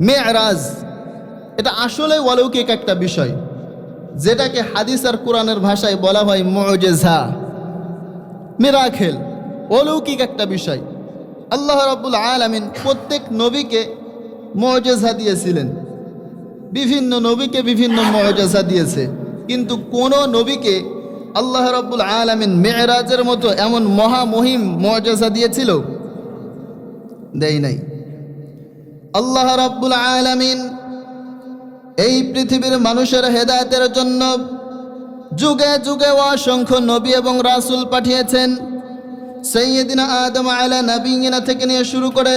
মেয়ারাজ। এটা আসলে অলৌকিক একটা বিষয়, যেটাকে হাদিস আর কোরআনের ভাষায় বলা হয় মজেঝা মিরাখেল, অলৌকিক একটা বিষয়। আল্লাহ রাব্বুল আলামিন প্রত্যেক নবীকে মজেঝা দিয়েছিলেন। বিভিন্ন নবীকে বিভিন্ন মজেঝা দিয়েছে। কিন্তু কোন নবীকে আল্লাহ রাব্বুল আলামিন মেয়েরাজের মতো এমন মহামহিম মজেঝা দিয়েছিল? দেয় নাই। আল্লাহ রাব্বুল আলামিন এই পৃথিবীর মানুষের হেদায়তের জন্য যুগে যুগে অসংখ্য নবী এবং রাসূল পাঠিয়েছেন। সৈয়দিনা আদম আলা নবীনা থেকে নিয়ে শুরু করে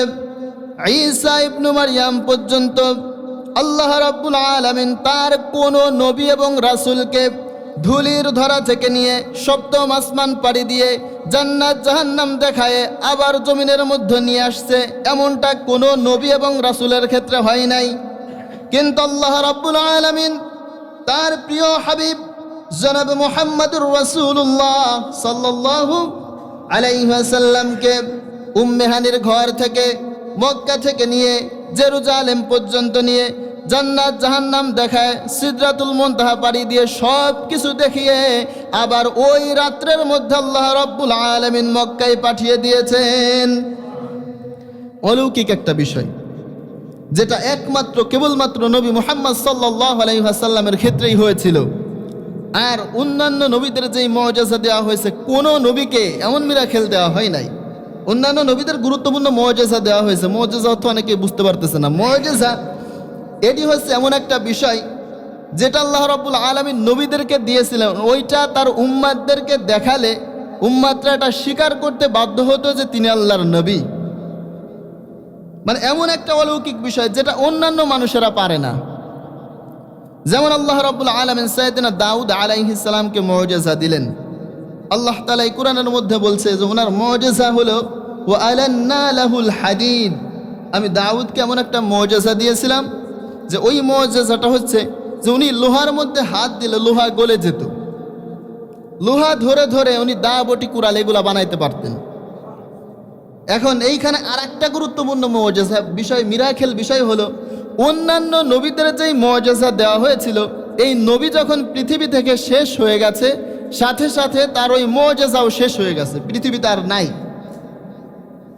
ঈসা ইবনু মারইয়াম পর্যন্ত আল্লাহ রাব্বুল আলামিন তার কোনো নবী এবং রাসূলকে ধুলির ধরা থেকে নিয়ে সপ্তম আসমান পাড়ি দিয়ে জান্নাত জাহান্নাম দেখায় আবার জমিনের মধ্যে নিয়ে আসছে। এমনটা কোনো নবী এবং রাসূলের ক্ষেত্রে হয় নাই। কিন্তু আল্লাহ রাব্বুল আলামিন তার প্রিয় হাবিব জনাব মুহাম্মদুর রাসূলুল্লাহ সাল্লাল্লাহু আলাইহি ওয়াসাল্লামকে উম্মেহানির ঘর থেকে মক্কা থেকে নিয়ে জেরুজালেম পর্যন্ত নিয়ে জান্নাত জাহান্নাম দেখায়, সিদরাতুল মুনতাহা পাড়ি দিয়ে সব কিছু দেখিয়ে আবার ওই রাত্রের মধ্যে আল্লাহ রাব্বুল আলামিন মক্কায় পাঠিয়ে দিয়েছেন। অলৌকিক একটা বিষয়, যেটা একমাত্র, কেবলমাত্র নবী মুহাম্মদ সাল্লাহ আলাইসাল্লামের ক্ষেত্রেই হয়েছিল। আর অন্যান্য নবীদের যেই মজাজা দেওয়া হয়েছে, কোনো নবীকে এমন মিরাখেল দেওয়া হয় নাই। অন্যান্য নবীদের গুরুত্বপূর্ণ মজাজা দেওয়া হয়েছে। মজাজা অর্থ অনেকে বুঝতে পারতেছে না। মজাজা এটি হচ্ছে এমন একটা বিষয় যেটা আল্লাহ রাব্বুল আলমী নবীদেরকে দিয়েছিলেন। ওইটা তার উম্মাদদেরকে দেখালে উম্মাদরা এটা স্বীকার করতে বাধ্য হতো যে তিনি আল্লাহর নবী। মানে এমন একটা অলৌকিক বিষয় যেটা অন্যান্য মানুষেরা পারে না। যেমন আল্লাহ রাব্বুল আলমিন সাইদিনা দাউদ আলাইহিসালামকে মজেজা দিলেন। আল্লাহ তালা কোরআনের মধ্যে বলছে যে ওনার মজেজা হলো ও আলান্না লাহুল হাদিদ। আমি দাউদকে এমন একটা মজেজা দিয়েছিলাম যে ওই মজেজাটা হচ্ছে যে উনি লোহার মধ্যে হাত দিলে লোহা গলে যেত। লোহা ধরে ধরে উনি দা বটি কুড়াল এগুলা বানাইতে পারতেন। এখন এইখানে আর একটা গুরুত্বপূর্ণ মজেজা বিষয় মিরাখেল বিষয় হলো, অন্যান্য নবীদের যেই মজেজা দেওয়া হয়েছিল, এই নবী যখন পৃথিবী থেকে শেষ হয়ে গেছে, সাথে সাথে তার ওই মজেজাও শেষ হয়ে গেছে। পৃথিবীতে আর নাই।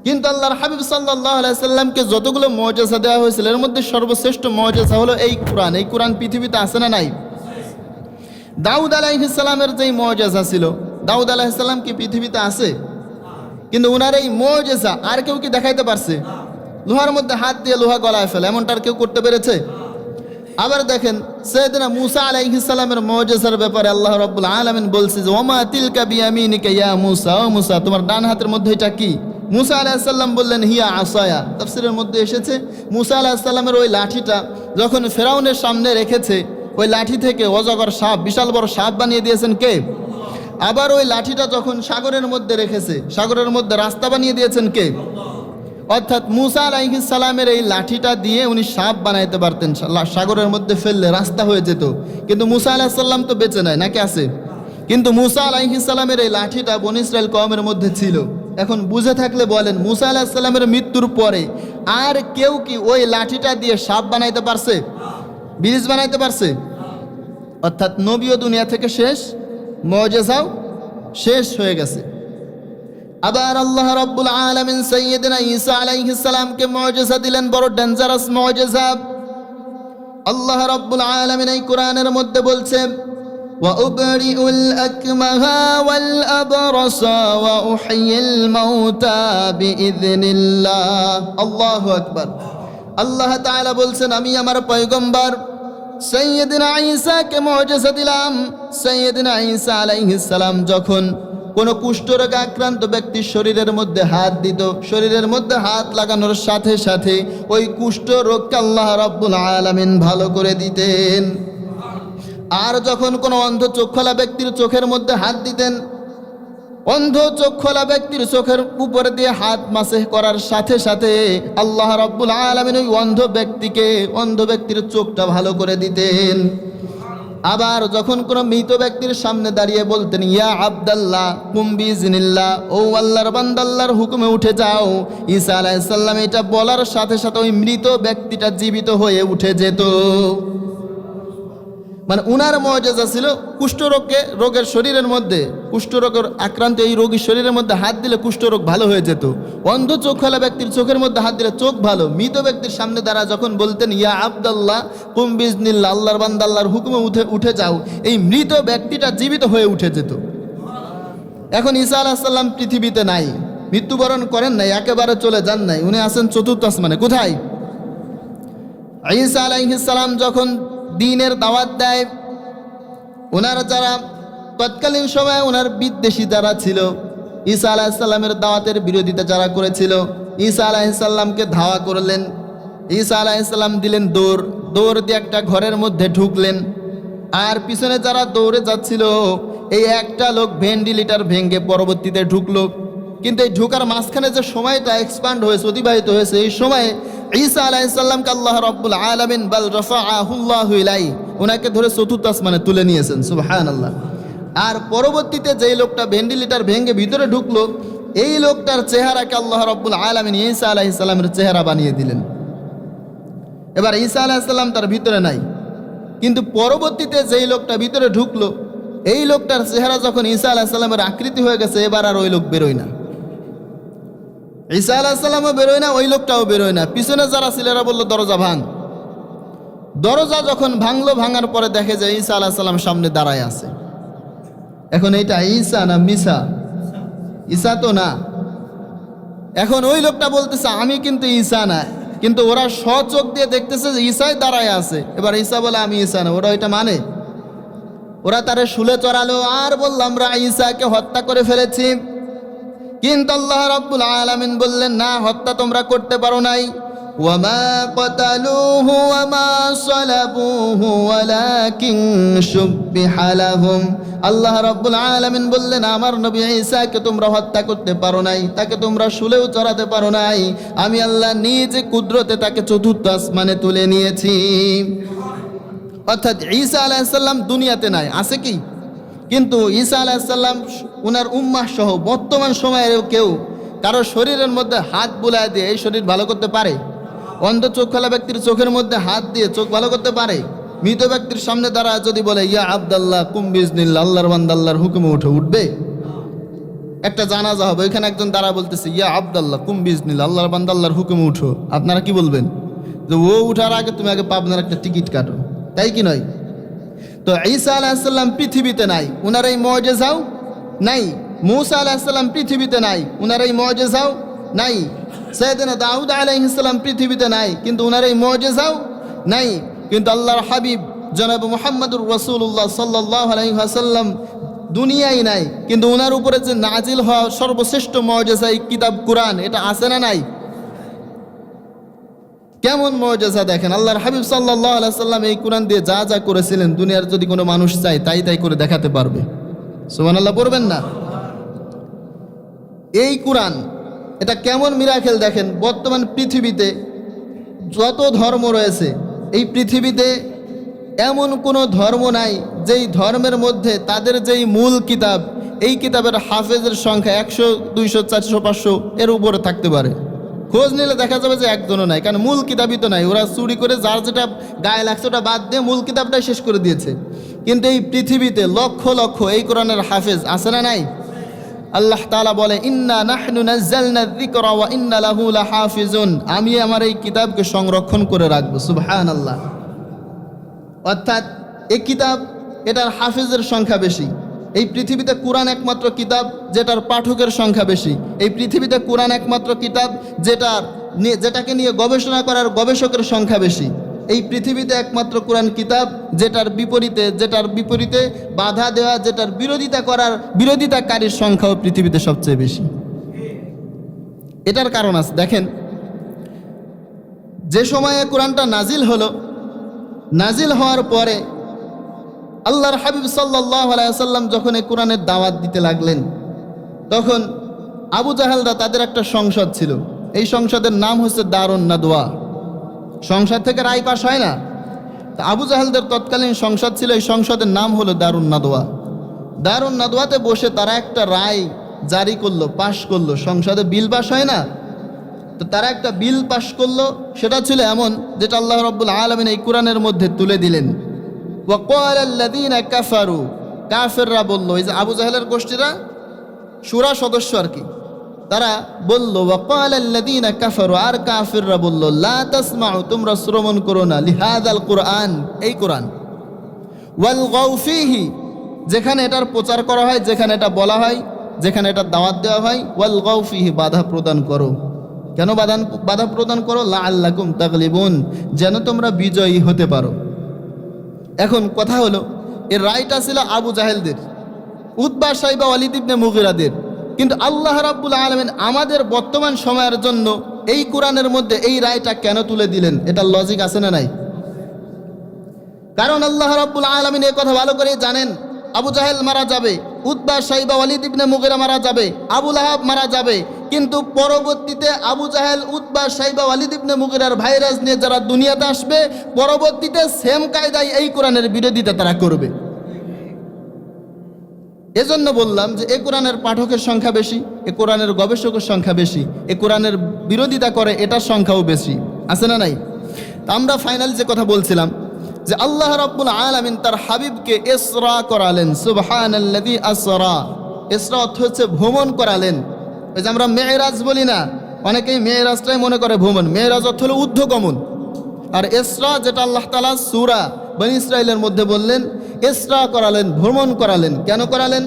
কিন্তু আল্লাহর হাবিব সাল্লাহ আলাইসাল্লামকে যতগুলো মজেজা দেওয়া হয়েছিল, এর মধ্যে সর্বশ্রেষ্ঠ মজেজা হলো এই কোরআন। এই কোরআন পৃথিবীতে আছে না নাই? দাউদ আলাইহিসাল্লামের যেই মজেজা ছিল, দাউদ আলাইহিসাল্লাম কি পৃথিবীতে আছে? কিন্তু ওনার এই মজেজা আর কেউ কি দেখাইতে পারছে? লোহার মধ্যে হাত দিয়ে লোহা গলায় ফেলে, এমনটা আর কেউ করতে পেরেছে? আবার দেখেন, সৈয়দনা মুসা আলাইহিসসালামের মজেজার ব্যাপারে আল্লাহ রাব্বুল আলামিন বলছে যে, ওমা তিলকা বিয়ামিনিকা ইয়া মুসা? ও মুসা, তোমার ডান হাতের মধ্যে এটা কি? মুসা আলাইহিসসালাম বললেন, হিয়া আসায়া। তাফসিরের মধ্যে এসেছে, মুসা আলাইহিসসালামের ওই লাঠিটা যখন ফেরাউনের সামনে রেখেছে, ওই লাঠি থেকে অজগর সাপ, বিশাল বড় সাপ বানিয়ে দিয়েছেন কে? আবার ওই লাঠিটা যখন সাগরের মধ্যে রেখেছে, সাগরের মধ্যে রাস্তা বানিয়ে দিয়েছেন কে? অর্থাৎ মুসা সালামের এই লাঠিটা দিয়ে উনি সাপ বানাইতে পারতেন সাগরের মধ্যে ফেললে রাস্তা হয়ে যেত। কিন্তু মুসা আলাহিস সাল্লাম তো বেঁচে নেয় নাকি আছে? কিন্তু মুসা আলাইহিস এই লাঠিটা বন ইসরায়েল কমের মধ্যে ছিল। এখন বুঝে থাকলে বলেন, মুসা আলাহিস সাল্লামের মৃত্যুর পরে আর কেউ কি ওই লাঠিটা দিয়ে সাপ বানাইতে পারছে? ব্রিজ বানাইতে পারছে? অর্থাৎ নবীও দুনিয়া থেকে শেষ মজেসাও শেষ হয়ে গেছে। আবার আল্লাহ রাব্বুল আলামিন সাইয়্যিদিনা ঈসা আলাইহিস সালামকে মুজিজা দিলেন, বড় ডেঞ্জারাস মুজিজা। আল্লাহ রাব্বুল আলামিন এই কোরআনের মধ্যে বলছে وأبرئ الأكمه والأبرص وأحيي الموتى بإذن الله الله أكبر আল্লাহ তাআলা বলছেন আমি আমার পয়গম্বর সৈয়দিনা ঈসাকে মুজিজা দিলাম সৈয়দিনা ঈসা আলাইহিস সালাম যখন কোনো কুষ্ঠরোগে আক্রান্ত ব্যক্তির শরীরের মধ্যে হাত দিত শরীরের মধ্যে হাত লাগানোর সাথে সাথে ওই কুষ্ঠ রোগকে আল্লাহ রাব্বুল আলামিন ভালো করে দিতেন আর যখন কোনো অন্ধ চোখখোলা ব্যক্তির চোখের মধ্যে হাত দিতেন, অন্ধ চোখখোলা ব্যক্তির চোখের উপরে দিয়ে হাত মাসে করার সাথে সাথে আল্লাহ রাব্বুল আলামিন ওই অন্ধ ব্যক্তিকে, অন্ধ ব্যক্তির চোখটা ভালো করে দিতেন। আবার যখন কোনো মৃত ব্যক্তির সামনে দাঁড়িয়ে বলতেন, ইয়া আবদাল্লাহ কুম্বি জিনিল্লা ও আল্লাহর বান্দাল্লাহর হুকুমে উঠে যাও। ঈসা আলাইসাল্লাম এটা বলার সাথে সাথে ওই মৃত ব্যক্তিটা জীবিত হয়ে উঠে যেত। মানে উনার মর্যাদা ছিল কুষ্ঠরোগকে রোগের শরীরের মধ্যে, কুষ্ঠরোগের আক্রান্ত এই রোগীর শরীরের মধ্যে হাত দিলে কুষ্ঠরোগ ভালো হয়ে যেত। অন্ধ চোখ খেলা ব্যক্তির চোখের মধ্যে হাত দিলে চোখ ভালো। মৃত ব্যক্তির সামনে দ্বারা যখন বলতেন, ইয়া আবদাল্লাহ কুম্বিজনিল্লা আল্লাহর বান্দাল্লাহর হুকুমে উঠে উঠে যাও। এই মৃত ব্যক্তিটা জীবিত হয়ে উঠে যেত। এখন ঈসা আলাহিসাল্লাম পৃথিবীতে নাই। মৃত্যুবরণ করেন নাই, একেবারে চলে যান নাই। উনি আছেন চতুর্থ আসমানে। কোথায়? ঈসা আলাইহিসাল্লাম যখন দিনের দাওয়াত দেয়। ওনার যারা তৎকালীন সময়ে ওনার বিদ্বেষী যারা ছিল, ঈসা আলাহিসাল্লামের দাওয়াতের বিরোধিতা যারা করেছিল, ঈসা আলাহিসাল্লামকে ধাওয়া করলেন। ঈসা আলাহিসাল্লাম দিলেন দৌড় দৌড় দিয়ে একটা ঘরের মধ্যে ঢুকলেন। আর পিছনে যারা দৌড়ে যাচ্ছিল, এই একটা লোক ভেন্টিলিটার ভেঙ্গে পরবর্তীতে ঢুকলো। কিন্তু এই ঢুকার মাঝখানে যে সময়টা এক্সপান্ড হয়েছে, অতিবাহিত হয়েছে, এই সময়ে ঈসা আলাইসাল্লামকে আল্লাহ রব্বুল আলমিন, বাল রফা আহুল্লাহ ইলাই ওনাকে ধরে চতুর্থ আসমানে তুলে নিয়েছেন সুবাহান আল্লাহ আর পরবর্তীতে যেই লোকটা ভেন্টিলিটার ভেঙ্গে ভিতরে ঢুকলো, এই লোকটার চেহারাকে আল্লাহ রব্বুল আলমিন ঈসা আলাইসাল্লামের চেহারা বানিয়ে দিলেন। এবার ঈসা আলাইসাল্লাম তার ভিতরে নাই। কিন্তু পরবর্তীতে যেই লোকটা ভিতরে ঢুকলো, এই লোকটার চেহারা যখন ঈসা আলাহিসাল্লামের আকৃতি হয়ে গেছে, এবার আর ওই লোক বেরোয় না। ঈসা আলাহিসাল্লামও বেরোয় না, ওই লোকটাও বেরোয় না। পিছনে যারা ছিল এরা বলল, দরজা ভাঙ। দরজা যখন ভাঙলো, ভাঙার পরে দেখে যে ঈসা আলাহিসাল্লাম সামনে দাঁড়ায় আছে। এখন এইটা ঈসা না মিসা? ঈসা তো না। এখন ওই লোকটা বলতেছে, আমি কিন্তু ঈসা না। কিন্তু ওরা স্বচোখ দিয়ে দেখতেছে যে ঈসাই দাঁড়ায় আছে। এবার ঈসা বলে, আমি ঈসা না। ওরা ওইটা মানে? ওরা তারে শুলে চড়ালো, আর বললাম, আমরা ঈসাকে হত্যা করে ফেলেছি। কিন্তু আল্লাহ রাব্বুল আলামিন বললেন, না, হত্যা তোমরা করতে পারো নাই। ওয়ামা কতালুহু ওয়ামা সালাবুহু ওয়ালাকিন শুববিহা লাহুম। আল্লাহ রাব্বুল আলামিন বললেন, আমার নবী ঈসাকে তোমরা হত্যা করতে পারো নাই, তাকে তোমরা শুলেও চড়াতে পারো নাই। আমি আল্লাহ নিজে কুদরতে তাকে চতুর্থ আসমানে তুলে নিয়েছি। অর্থাৎ ঈসা আলাইসাল্লাম দুনিয়াতে নাই, আছে কি? কিন্তু ঈসা আলাইসাল্লাম উনার উম্মাহ সহ বর্তমান সময়েও কেউ কারও শরীরের মধ্যে হাত বুলায় দিয়ে এই শরীর ভালো করতে পারে? অন্ধ চোখ খেলা ব্যক্তির চোখের মধ্যে হাত দিয়ে চোখ ভালো করতে পারে? মৃত ব্যক্তির সামনে দ্বারা যদি বলে, ইয়া আবদাল্লাহ কুম্বিজনিল্লা আল্লাহর বান্দাল্লাহর হুকুমে উঠে উঠবে? একটা জানাজা হবে, ওইখানে একজন দ্বারা বলতেছে, ইয়া আবদাল্লাহ কুম্বিজনিল্লা আল্লাহর বান্দাল্লাহর হুকুমে উঠো। আপনারা কি বলবেন? যে ও উঠার আগে তুমি আগে পাবনার একটা টিকিট কাটো। তাই কি নয়? তো ঈসা আলাহিসাল্লাম পৃথিবীতে নাই। উনার এই মজেজাও নাই। মুসা আলাহিসাল্লাম পৃথিবীতে নাই। উনার এই মজেজাও নাই। সৈয়দিনা দাউদ আলাইহিসাল্লাম পৃথিবীতে নাই। কিন্তু উনার এই মজেজাও নাই। কিন্তু আল্লাহর হাবিব জনাব মোহাম্মদুর রসুল্লাহ সাল্লাহ আলাইহাসাল্লাম দুনিয়াই নাই। কিন্তু উনার উপরে যে নাজিল হওয়া সর্বশ্রেষ্ঠ মজেজা এই কিতাব কোরআন, এটা আছে না নাই? কেমন মর্যাদা দেখেন? আল্লাহর হাবিব সাল্লাহ আলাইসাল্লাম এই কোরআন দিয়ে যা যা করেছিলেন, দুনিয়ার যদি কোনো মানুষ চায় তাই তাই করে দেখাতে পারবে। সুমান আল্লাহ পড়বেন না? এই কোরআন, এটা কেমন মিরাখেল দেখেন? বর্তমান পৃথিবীতে যত ধর্ম রয়েছে, এই পৃথিবীতে এমন কোনো ধর্ম নাই যেই ধর্মের মধ্যে তাদের যেই মূল কিতাব, এই কিতাবের হাফেজের সংখ্যা একশো, দুইশো, চারশো, পাঁচশো এর উপরে থাকতে পারে। খোঁজ নিলে দেখা যাবে যে একজনও নাই। কারণ মূল কিতাবই তো নাই। ওরা চুরি করে যার যেটা গায়ে লাগছে ওটা বাদ দিয়ে মূল কিতাবটাই শেষ করে দিয়েছে। কিন্তু এই পৃথিবীতে লক্ষ লক্ষ এই কোরআনের হাফেজ আছে না নাই? আল্লাহ তালা বলে, ইন্না নাহনু ইন্না লাহু লাহাফিজুন। আমি আমার এই কিতাবকে সংরক্ষণ করে রাখব, সুবহানাল্লাহ। অর্থাৎ এই কিতাব, এটার হাফেজের সংখ্যা বেশি। এই পৃথিবীতে কোরআন একমাত্র কিতাব যেটার পাঠকের সংখ্যা বেশি। এই পৃথিবীতে কোরআন একমাত্র কিতাব যেটার যেটাকে নিয়ে গবেষণা করার গবেষকের সংখ্যা বেশি। এই পৃথিবীতে একমাত্র কোরআন কিতাব যেটার বিপরীতে যেটার বিপরীতে বাধা দেওয়া, যেটার বিরোধিতা করার বিরোধিতাকারীর সংখ্যাও পৃথিবীতে সবচেয়ে বেশি। এটার কারণ আছে। দেখেন, যে সময়ে কোরআনটা নাজিল হলো, নাজিল হওয়ার পরে আল্লাহর হাবিব সাল্লাহ আলাইসাল্লাম যখন এই কোরআনের দাওয়াত দিতে লাগলেন, তখন আবু জাহালরা তাদের একটা সংসদ ছিল। এই সংসদের নাম হচ্ছে দারুণ নাদোয়া সংসদ থেকে রায় পাশ হয় না। তা আবু জাহালদের তৎকালীন সংসদ ছিল, এই সংসদের নাম হলো দারুণ নাদোয়া দারুণ নাদোয়াতে বসে তারা একটা রায় জারি করল, পাশ করল। সংসদে বিল পাশ হয় না। তো তারা একটা বিল পাশ করল, সেটা ছিল এমন যেটা আল্লাহ রব্বুল আলমিন এই কোরআনের মধ্যে তুলে দিলেন। ওয়াকাল আল্লাযীনা কাফারু কাফেররা বলল, এই যে আবু জাহেলের গোষ্ঠীরা, সুরা সদস্য আর কি, তারা বলল ওয়াকাল আল্লাযীনা কাফারু আর কাফিররা বলল, লা তাসমাউ, তোমরা শ্রবণ করো না, লিহাদাল কোরআন, এই কোরআন। ওয়াল গৌফিহি যেখানে এটার প্রচার করা হয়, যেখানে এটা বলা হয়, যেখানে এটা দাওয়াত দেওয়া হয় ওয়াল গৌফিহি বাধা প্রদান করো। কেন বাদান বাধা প্রদান করো? লা আল্লাকুম তাগলিবুন, যেন তোমরা বিজয়ী হতে পারো। এখন কথা হলো, এর রায়টা ছিল আবু জাহেলদের উদ্বা সাহিবা অলিদিবনে মুগিরাদের। কিন্তু আল্লাহ রাব্বুল আলমেন আমাদের বর্তমান সময়ের জন্য এই কোরআনের মধ্যে এই রায়টা কেন তুলে দিলেন? এটা লজিক আছে না নাই? কারণ আল্লাহ রাব্বুল আলমিন এ কথা ভালো করে জানেন আবু জাহেল মারা যাবে উদ্বা সাইবা ওয়ালিদ ইবনে মুগিরা মারা যাবে আবুল আহাব মারা যাবে। কিন্তু পরবর্তীতে আবু জাহেল উদ্বা সাইবা ওয়ালিদ ইবনে মুগিরার ভাইরাস নিয়ে যারা দুনিয়াতে আসবে, পরবর্তীতে সেম কায়দায় এই কোরআনের বিরোধিতা তারা করবে। এজন্য বললাম যে, এ কোরআনের পাঠকের সংখ্যা বেশি, এ কোরআনের গবেষকের সংখ্যা বেশি, এ কোরআনের বিরোধিতা করে এটার সংখ্যাও বেশি। আছে না নাই? তা আমরা ফাইনাল যে কথা বলছিলাম যে আল্লাহ রাব্বুল আলামিন তার হাবিবকে ইসরা করালেন, সুবহানাল্লাযী আসরা। ইসরা অর্থ হচ্ছে ভ্রমণ করালেন। ওই যে আমরা মেয়েরাজ বলি না, অনেকেই মেয়েরাজটাই মনে করে ভ্রমণ। মেয়েরাজ অর্থ হলো ঊর্ধ্বগমন। আর এসরা যেটা আল্লাহ তালা সুরা বনি ইসরায়েলের মধ্যে বললেন, এসরা করালেন, ভ্রমণ করালেন। কেন করালেন?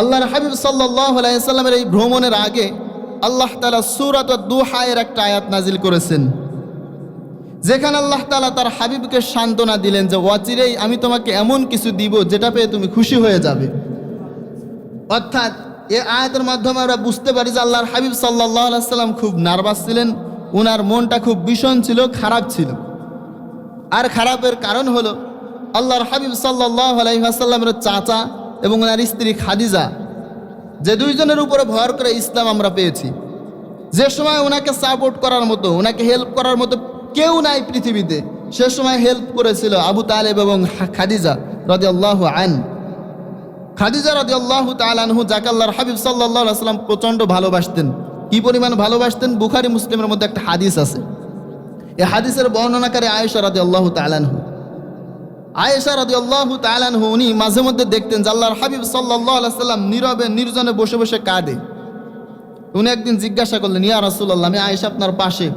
আল্লাহর হাবিব সাল্লাহ আলাইসাল্লামের এই ভ্রমণের আগে আল্লাহ সুরাত দুহায়ের একটা আয়াত নাজিল করেছেন। যেখানে আল্লাহ তালা তার হাবিবকে সান্ত্বনা দিলেন যে ওয়াচিরেই আমি তোমাকে এমন কিছু দিব যেটা পেয়ে তুমি খুশি হয়ে যাবে। অর্থাৎ এ আয়াতের মাধ্যমে আমরা বুঝতে পারি যে আল্লাহর হাবিব সাল্লাহ সাল্লাম খুব নার্ভাস ছিলেন। ওনার মনটা খুব ভীষণ ছিল, খারাপ ছিল। আর খারাপের কারণ হলো, আল্লাহর হাবিব সাল্লাহ আলাইসাল্লামের চাচা এবং ওনার স্ত্রী খাদিজা, যে দুইজনের উপরে ভর করে ইসলাম আমরা পেয়েছি। যে সময় ওনাকে সাপোর্ট করার মতো ওনাকে হেল্প করার মতো কেউ নাই পৃথিবীতে। সে সময় হেল্প করেছিল আবু তালেব এবং খাদিজা রদি আল্লাহ আন। খাদিজা রদি আল্লাহ তালানহু যাকে আল্লাহর হাবিব সাল্লাহ সাল্লাম প্রচণ্ড ভালোবাসতেন। কি পরিমাণ ভালোবাসতেন? বুখারি, মুসলিমের মধ্যে একটা হাদিস আছে। এই হাদিসের বর্ণনাকারী আয়েশা রাদি আল্লাহ তালানহু আয়েশা রাদি আল্লাহ তালানহু উনি মাঝে মধ্যে দেখতেন যে আল্লাহর হাবিব সাল্লাহ সাল্লাম নীরবে, নির্জনে বসে বসে কাঁদে। উনি একদিন জিজ্ঞাসা করলেন, ইয়া রাসুল্লাহ আমি আয়েশা আপনার পাশে।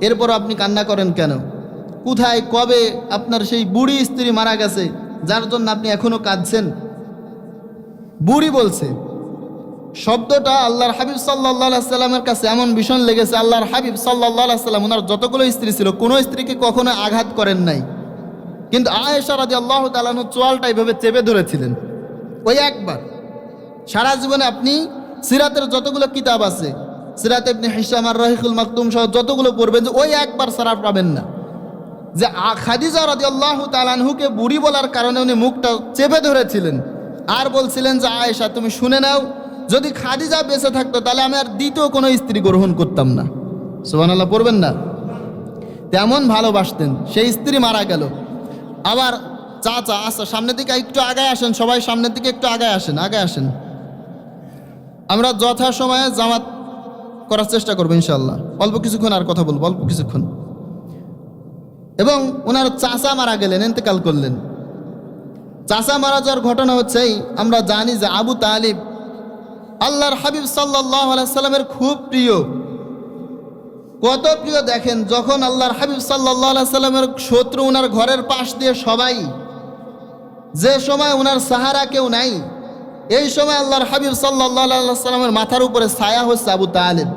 এরপর আপনি কান্না করেন কেন? কোথায়, কবে আপনার সেই বুড়ি স্ত্রী মারা গেছে, যার জন্য আপনি এখনও কাঁদছেন? বুড়ি বলছে, শব্দটা আল্লাহর হাবিব সাল্লাহ সাল্লামের কাছে এমন ভীষণ লেগেছে, আল্লাহর হাবিব সাল্লাহ সাল্লাম ওনার যতগুলো স্ত্রী ছিল, কোনো স্ত্রীকে কখনো আঘাত করেন নাই। কিন্তু আয়েশা রাজি আল্লাহ তালানু চোয়ালটা এইভাবে চেপে ধরেছিলেন। ওই একবার সারা জীবনে আপনি সিরাতের যতগুলো কিতাব আছে সিরাত ইবনে হিসাম আর রহিকুল মাকতুম সহ যতগুলো পড়বেন যে ওই একবার সারা পাবেন না। যে খাদিজা রাজি আল্লাহ তালানহুকে বুড়ি বলার কারণে উনি মুখটা চেপে ধরেছিলেন। আর বলছিলেন যে, আয়েশা, তুমি শুনে নাও, যদি খাদিজা বেঁচে থাকতো তাহলে আমি আর দ্বিতীয় কোনো স্ত্রী গ্রহণ করতাম না। সোহান আল্লাহ পড়বেন না। তেমন ভালোবাসতেন, সেই স্ত্রী মারা গেল। আবার চাচা আচ্ছা সামনের দিকে একটু আগায় আসেন, সবাই সামনের দিকে একটু আগায় আসেন আগায় আসেন। আমরা যথা সময়ে জামাত করার চেষ্টা করব ইনশাল্লাহ অল্প কিছুক্ষণ আর কথা বলব, অল্প কিছুক্ষণ। এবং ওনার চাচা মারা গেলেন এতেকাল করলেন। চাচা মারা যাওয়ার ঘটনা হচ্ছে আমরা জানি যে আবু তালিব আল্লাহর হাবিব সাল্লাহ সাল্লামের খুব প্রিয়। কত প্রিয় দেখেন, যখন আল্লাহর হাবিব সাল্লাহ সাল্লামের শত্রু ওনার ঘরের পাশ দিয়ে সবাই, যে সময় ওনার সাহারা কেউ নাই এই সময় আল্লাহর হাবিব সাল্লাহ সাল্লামের মাথার উপরে ছায়া হচ্ছে আবু তালেব।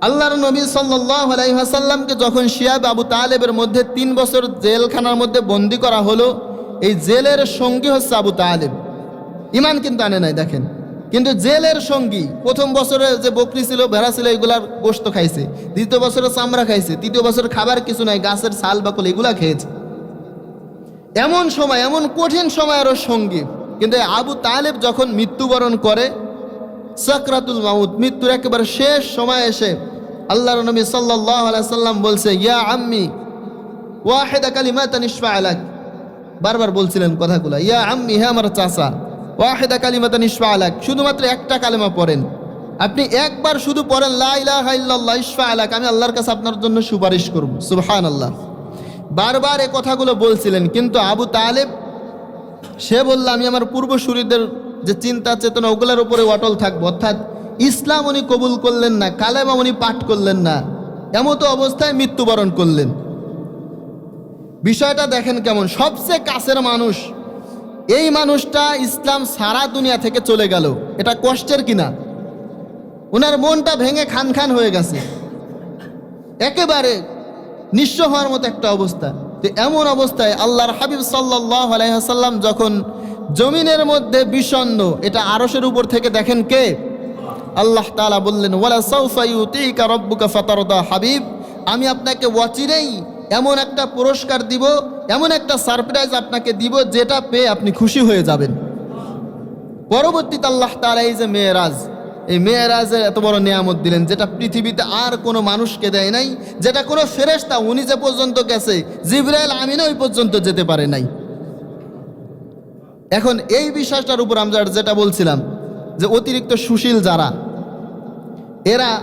আল্লাহর নবী সাল্লাহ আলাইহাসাল্লামকে যখন শিয়াব আবু তালেবের মধ্যে তিন বছর জেলখানার মধ্যে বন্দি করা হলো, এই জেলের সঙ্গী হচ্ছে আবু তালেব। ইমান কিন্তু আনে নাই, দেখেন। কিন্তু জেলের সঙ্গী, প্রথম বছরে যে বকরি ছিল, ভেড়া ছিল, এগুলার গোস্ত খাইছে। দ্বিতীয় বছরে চামড়া খাইছে। তৃতীয় বছরে খাবার কিছু নাই, গাছের ছাল, বাকল, এগুলা খেয়েছে। এমন সময়, এমন কঠিন সময় আরও সঙ্গী। কিন্তু আবু তালেব যখন মৃত্যুবরণ করে, সাকরাতুল মাউত, মৃত্যুর একেবারে শেষ সময় এসে আল্লাহর নবী সাল্লাম বলছে, ইয়া আম্মি, ওয়াহেদা কালিমাত নিষ্ফা আলাক। বারবার বলছিলেন কথাগুলো, ইয়া আম্মি, হে আমার চাচা, ওয়াহেদা কালিমাত নিষ্ফা আলাক। শুধুমাত্র একটা কালেমা পড়েন। আপনি একবার শুধু পড়েন, লা ইলাহা ইল্লাল্লাহ, ইশফা আলাক। আমি আল্লাহর কাছে আপনার জন্য সুপারিশ করব, সুবহানাল্লাহ। বারবার এ কথাগুলো বলছিলেন, কিন্তু আবু তালেব সে বলল, আমি আমার পূর্বসূরিদের যে চিন্তা, চেতনা, ওগুলোর উপরে অটল থাকব। অর্থাৎ ইসলাম উনি কবুল করলেন না, কালেমা উনি পাঠ করলেন না, এমতো অবস্থায় মৃত্যুবরণ করলেন। বিষয়টা দেখেন কেমন, সবচেয়ে কাছের মানুষ, এই মানুষটা ইসলাম সারা দুনিয়া থেকে চলে গেল। এটা কষ্টের কিনা? ওনার মনটা ভেঙে খান খান হয়ে গেছে। একেবারে নিঃস্ব হওয়ার মতো একটা অবস্থা। তো এমন অবস্থায় আল্লাহর হাবিব সাল্লাহ আলাইহাসাল্লাম যখন জমিনের মধ্যে বিষণ্ণ, এটা আরসের উপর থেকে দেখেন কে? আল্লাহ তাআলা বললেন, ওয়ালা সাউফা ইউতিকা রব্বুকা ফাতারদা হাবিব। আমি আপনাকে ওয়াচিরেই এমন একটা পুরস্কার দিব, এমন একটা সারপ্রাইজ আপনাকে দিব যেটা পেয়ে আপনি খুশি হয়ে যাবেন। পরবর্তীতে আল্লাহ তাআলা এই যে মেয়েরাজ এই মেয়েরাজের এত বড় নিয়ামত দিলেন, যেটা পৃথিবীতে আর কোনো মানুষকে দেয় নাই, যেটা কোনো ফেরেশতা উনি যে পর্যন্ত গেছে, জিব্রাইল আমিনা ওই পর্যন্ত যেতে পারে নাই। এখন এই বিশ্বাসটার উপর আমরা যেটা বলছিলাম, যে অতিরিক্ত সুশীল যারা, এরা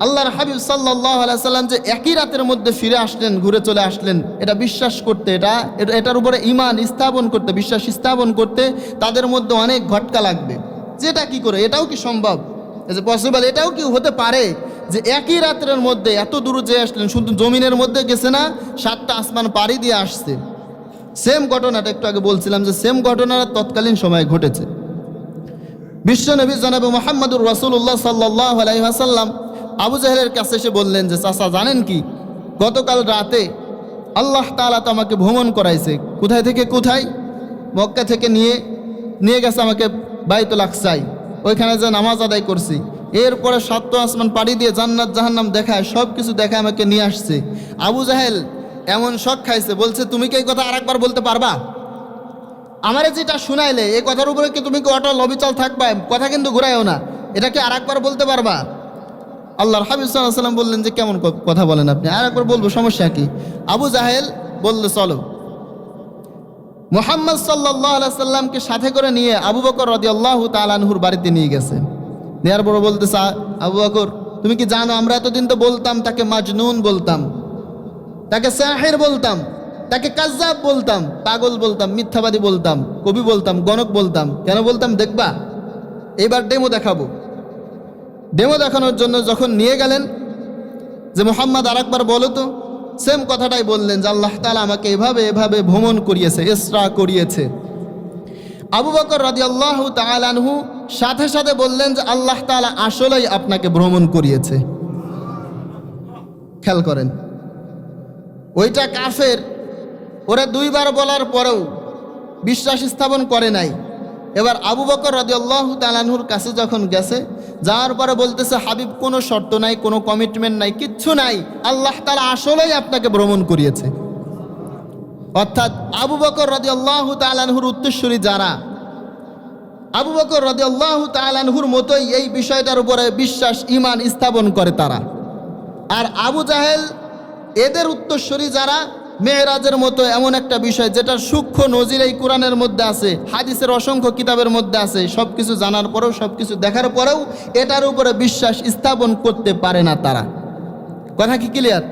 আল্লাহর হাবিব সাল্লাহ সাল্লাম যে একই রাতের মধ্যে ফিরে আসলেন, ঘুরে চলে আসলেন, এটা বিশ্বাস করতে, এটা- এটার উপরে ইমান স্থাপন করতে, বিশ্বাস স্থাপন করতে তাদের মধ্যে অনেক ঘটকা লাগবে। যেটা কি করে? এটাও কি সম্ভব? যে পসিবল এটাও কি হতে পারে যে একই রাত্রের মধ্যে এত দূর যে আসলেন, শুধু জমিনের মধ্যে গেছে না, সাতটা আসমান পাড়ি দিয়ে আসছে। সেম ঘটনাটা একটু আগে বলছিলাম যে সেম ঘটনাটা তৎকালীন সময়ে ঘটেছে। বিশ্বনবী জনাবে মোহাম্মদুর রসুল্লাহ সাল্লাহ আলাইহাসাল্লাম আবু জাহেলের কাছে এসে বললেন যে, চাচা, জানেন কি? গতকাল রাতে আল্লাহ তাআলা তো আমাকে ভ্রমণ করাইছে। কোথায় থেকে কোথায়? মক্কা থেকে নিয়ে নিয়ে গেছে আমাকে বাইতুল আকসাই, ওইখানে যে নামাজ আদায় করছি, এরপরে সাত আসমান পাড়ি দিয়ে জান্নাত জাহান্নাম দেখায় সব কিছু দেখা আমাকে নিয়ে আসছে। আবু জাহেল এমন শখ খাইছে, বলছে, তুমি কি এই কথা আরেকবার বলতে পারবা? আমারে যেটা শুনাইলে, এই কথার উপরে কি তুমি কি অটল অবিচল থাকবা? কথা কিন্তু ঘুরাইও না। এটা কি আর একবার বলতে পারবা? আল্লাহর হাবিব সাল্লাহ সাল্লাম বললেন যে, কেমন কথা বলেন আপনি? আর একবার বলব, সমস্যা কি? আবু জাহেল বললে, চলো। মোহাম্মদ সাল্লাহ সাল্লামকে সাথে করে নিয়ে আবু বকর রদি আল্লাহ তালানহুর বাড়িতে নিয়ে গেছে। নেয়ার বলতেছে "আ- আবু বকর, তুমি কি জানো আমরা এতদিন তো বলতাম, তাকে মাজনুন বলতাম, তাকে সাহের বলতাম, তাকে কাজ্জাব বলতাম, পাগল বলতাম, মিথ্যাবাদী বলতাম, কবি বলতাম, গণক বলতাম, কেন বলতাম দেখবা? এবার ডেমো দেখাবো। ডেমো দেখানোর জন্য যখন নিয়ে গেলেন, যে মোহাম্মদ আর একবার বলো তো সেম কথাটাই বললেন যে আল্লাহ তালা আমাকে এভাবে এভাবে ভ্রমণ করিয়েছে, এসরা করিয়েছে। আবু বকর রাজি আল্লাহ তালানহু সাথে সাথে বললেন যে আল্লাহ তালা আসলেই আপনাকে ভ্রমণ করিয়েছে। খেয়াল করেন, ওইটা কাফের, ওরা দুইবার বলার পরেও বিশ্বাস স্থাপন করে নাই। এবার আবু বকর রাজি আল্লাহ তালানহুর কাছে যখন গেছে, যাওয়ার পরে বলতেছে, হাবিব, কোনো শর্ত নাই, কোনো কমিটমেন্ট নাই, কিচ্ছু নাই। আল্লাহ তালা আসলেই আপনাকে ভ্রমণ করিয়েছে। অর্থাৎ আবু বকর রাজি আল্লাহ তালানহুর উত্তরসূরি যারা, আবু বকর রাজি আল্লাহ তালানহুর মতোই এই বিষয়টার উপরে বিশ্বাস ইমান স্থাপন করে তারা। আর আবু জাহেল, এদের উত্তরস্বরী যারা মেয়েরাজের মতো এমন একটা বিষয় যেটা সূক্ষ্ম নজির এই কোরআনের মধ্যে আছে, হাদিসের অসংখ্য কিতাবের মধ্যে আছে সব কিছু জানার পরেও সব কিছু দেখার পরেও এটার উপরে বিশ্বাস স্থাপন করতে পারে না তারা। কথা কি ক্লিয়ার